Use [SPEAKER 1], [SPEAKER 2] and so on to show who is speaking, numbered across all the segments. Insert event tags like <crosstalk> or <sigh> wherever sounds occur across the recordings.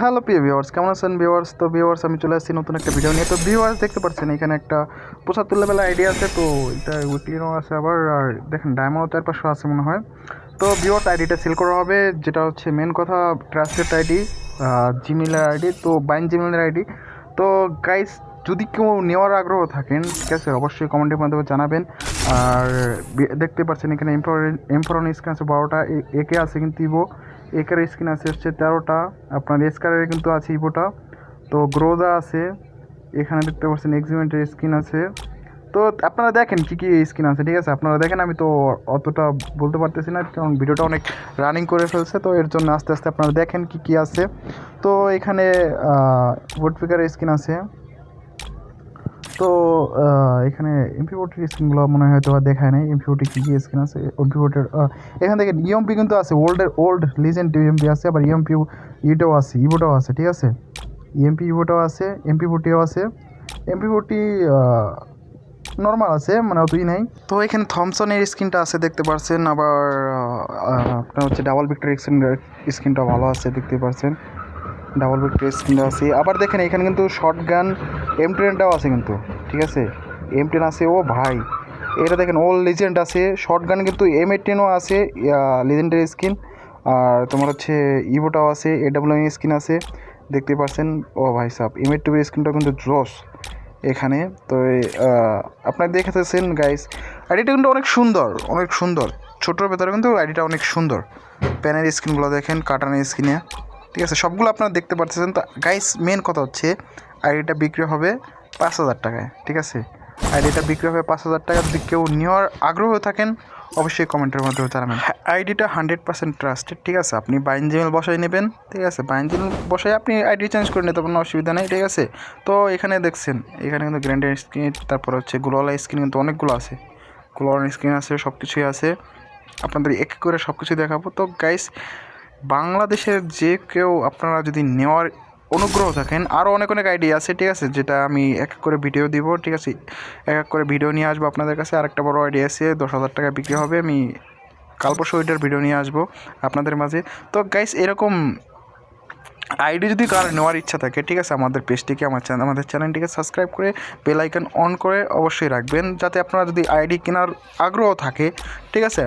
[SPEAKER 1] Hello প্রিয় viewers কেমন আছেন ভিউয়ার্স তো ভিউয়ার্স আমি চলে আসছি নতুন একটা ভিডিও নিয়ে। তো ভিউয়ার্স দেখতে পাচ্ছেন, এখানে একটা পঁচাত্তর লেভেল আইডিয়া আছে, তো এটা উইকলিও আছে আবার, আর দেখেন ডায়মন্ডও চার পাঁচশো আছে মনে হয়। তো ভিউয়ার্স আইডিটা সেল করা হবে, যেটা হচ্ছে মেন কথা ট্রাস্টেড আইডি জিমেলের আইডি তো বাইন জিমেলের আইডি তো গাইস যদি কেউ নেওয়ার আগ্রহ থাকেন, ঠিক আছে, অবশ্যই কমেন্টের মাধ্যমে জানাবেন। আর দেখতে পাচ্ছেন, এখানে এমফরন স্ক্রিন আছে, বারোটা একে আছে কিন্তু ইভো একের স্ক্রিন আছে হচ্ছে তেরোটা। আপনার এসকারের কিন্তু আছে ইভোটা। তো গ্রোজা আছে, এখানে দেখতে পাচ্ছেন এক্সিমেন্টের স্কিন আছে। তো আপনারা দেখেন কী কী স্কিন আছে, ঠিক আছে? আপনারা দেখেন, আমি তো অতটা বলতে পারতেছি না, কারণ ভিডিওটা অনেক রানিং করে ফেলছে, তো এর জন্য আস্তে আস্তে আপনারা দেখেন কী কী আছে। তো এখানে ভোটফিকারের স্কিন আছে। তো এখানে এমপি স্কিনগুলো মনে হয় হয়তো আর দেখায় নাই। এমপি ভোটের কী কী স্কিন আছে? এমপি এখান থেকে ইএমপি কিন্তু আছে। ওল্ডের ওল্ড লিজেন্ড ইএমপি আছে, আবার ইএমপি ইটাও আছে ইভোটাও আছে, ঠিক আছে? ইএমপি ইভোটাও আছে এমপি ভোটিও আছে। এমপি ভোটি নর্মাল আছে মানে অতই নাই। তো এখানে থমসনের স্কিনটা আছে, দেখতে পাচ্ছেন আবার আপনার হচ্ছে ডাবল ভিক্টর স্কিন স্কিনটা ভালো আছে, দেখতে পাচ্ছেন ডাবল ভিক্টর স্কিনটা আছে। আবার দেখেন, এখানে কিন্তু শর্ট গান এম টেনটাও আছে কিন্তু, ঠিক আছে? এম টেন আছে, ও ভাই। এটা দেখেন ওল লিজেন্ড আছে। শর্ট গান কিন্তু এম এইটিনও আছে লিজেন্ডের স্কিন আর তোমার হচ্ছে ইভোটাও আছে এ ডাব্লিউ স্কিন আছে। দেখতে পাচ্ছেন? ও ভাই সাহ এম এইট টুবির স্কিনটা কিন্তু জোস এখানে। তো আপনারা দেখেতেছেন গাইস আইডিটা কিন্তু অনেক সুন্দর অনেক সুন্দর। ছোটোর ভেতরে কিন্তু আইডিটা অনেক সুন্দর। প্যানের স্ক্রিনগুলো দেখেন, কাটানের স্ক্রিনে ঠিক আছে, সবগুলো আপনারা দেখতে পাচ্ছেন তো গাইস মেন কথা হচ্ছে আইডিটা বিক্রি হবে পাঁচ হাজার টাকায়, ঠিক আছে? আইডিটা বিক্রি হবে পাঁচ হাজার টাকা। যদি কেউ নেওয়ার আগ্রহ থাকেন, অবশ্যই কমেন্টের মাধ্যমে জানাবেন। আইডিটা হান্ড্রেড পার্সেন্ট ট্রাস্টেড ঠিক আছে? আপনি বাইন জিমেল বসাই নেবেন, ঠিক আছে? বাইন জিমেল বসাই আপনি আইডি চেঞ্জ করে নিতে পারেন অসুবিধা নেই, ঠিক আছে? তো এখানে দেখছেন, এখানে কিন্তু গ্র্যান্ডের স্ক্রিন তারপর হচ্ছে গ্লোয়ালা স্ক্রিন কিন্তু অনেকগুলো আছে। গ্লোয়াল স্ক্রিন আছে সব কিছুই আছে। আপনাদের এক এক করে সব কিছু দেখাবো। তো গাইস বাংলাদেশের যে কেউ আপনারা যদি নেওয়ার অনুগ্রহ থাকেন আরও অনেক অনেক আইডিয়া আছে, ঠিক আছে? যেটা আমি এক এক করে ভিডিও দিব, ঠিক আছে? এক এক করে ভিডিও নিয়ে আসব আপনাদের কাছে। আরেকটা বড় আইডিয়া আছে, দশ হাজার টাকা বিক্রি হবে। আমি কাল পরশু ওইটার ভিডিও নিয়ে আসব আপনাদের মাঝে। তো গাইস এরকম আইডি যদি কার নেওয়ার ইচ্ছা থাকে, ঠিক আছে? আমাদের পেজটিকে আমার চ্যানেল আমাদের চ্যানেলটিকে সাবস্ক্রাইব করে বেল আইকন অন করে অবশ্যই রাখবেন। যাতে আপনারা যদি আইডি কেনার আগ্রহ থাকে, ঠিক আছে?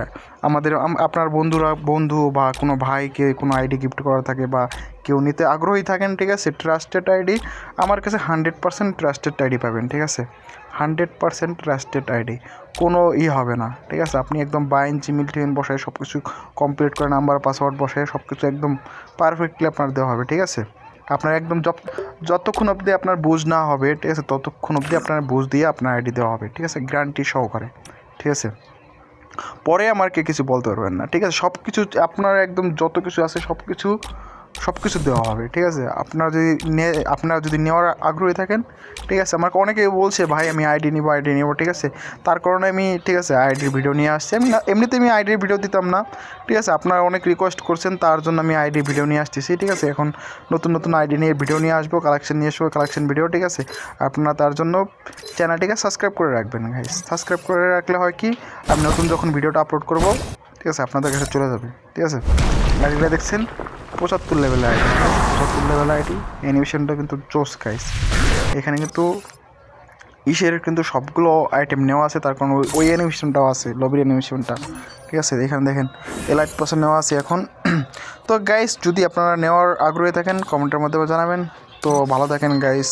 [SPEAKER 1] আমাদের আপনার বন্ধুরা, বন্ধু বা কোনো ভাইকে কোনো আইডি গিফট করা থাকে বা কেউ নিতে আগ্রহী থাকেন, ঠিক আছে? ট্রাস্টেড আইডি আমার কাছে হান্ড্রেড পার্সেন্ট ট্রাস্টেড আইডি পাবেন, ঠিক আছে? হান্ড্রেড পার্সেন্ট ট্রাস্টেড আইডি কোনো ই হবে না, ঠিক আছে? আপনি একদম বাইন জিমেল টিমেল বসায় সব কিছু কমপ্লিট করে নাম্বার পাসওয়ার্ড বসায় সব কিছু একদম পারফেক্টলি আপনার দেওয়া হবে, ঠিক আছে? আপনার একদম যত, যতক্ষণ অবধি আপনার বুঝ না হবে, ঠিক আছে? ততক্ষণ অবধি আপনার বুঝ দিয়ে আপনার আইডি দেওয়া হবে, ঠিক আছে? গ্যারান্টি সহকারে, ঠিক আছে? পরে আমার কে কিছু বলতে পারবেন না। ঠিক আছে? সব কিছু আপনার একদম যত কিছু আছে সব কিছু সব কিছু দেওয়া হবে, ঠিক আছে? আপনারা যদি আপনারা যদি নেওয়ার আগ্রহী থাকেন, ঠিক আছে? আমাকে অনেকে বলছে, ভাই, আমি আইডি নিবো আইডি নিবো। ঠিক আছে? তার কারণে আমি, ঠিক আছে আইডির ভিডিও নিয়ে আসছি। আমি এমনিতে আমি আইডির ভিডিও দিতাম না, ঠিক আছে? আপনারা অনেক রিকোয়েস্ট করছেন, তার জন্য আমি আইডি ভিডিও নিয়ে আসতেছি, ঠিক আছে? এখন নতুন নতুন আইডি নিয়ে ভিডিও নিয়ে আসব কালেকশন নিয়ে আসব কালেকশন ভিডিও ঠিক আছে? আপনারা তার জন্য চ্যানেলটিকে সাবস্ক্রাইব করে রাখবেন গাইস সাবস্ক্রাইব করে রাখলে হয় কি, আমি নতুন যখন ভিডিওটা আপলোড করব, ঠিক আছে? আপনাদের কাছে চলে যাবে, ঠিক আছে? আইডিটা দেখছেন? পঁচাত্তর লেভেল আইটি পঁচাত্তর লেভেল আইটি অ্যানিমেশনটা কিন্তু জোস গাইস এখানে কিন্তু ইসের কিন্তু সবগুলো আইটেম নেওয়া আছে, তার কারণ ওই- অ্যানিমেশনটাও আছে লবির অ্যানিমেশনটা ঠিক আছে, এখানে দেখেন এলাইট পার্সেন্ট নেওয়া আছে এখন। <clears throat> তো গাইস যদি আপনারা নেওয়ার আগ্রহী থাকেন কমেন্টের মধ্যে জানাবেন। তো ভালো থাকেন গাইস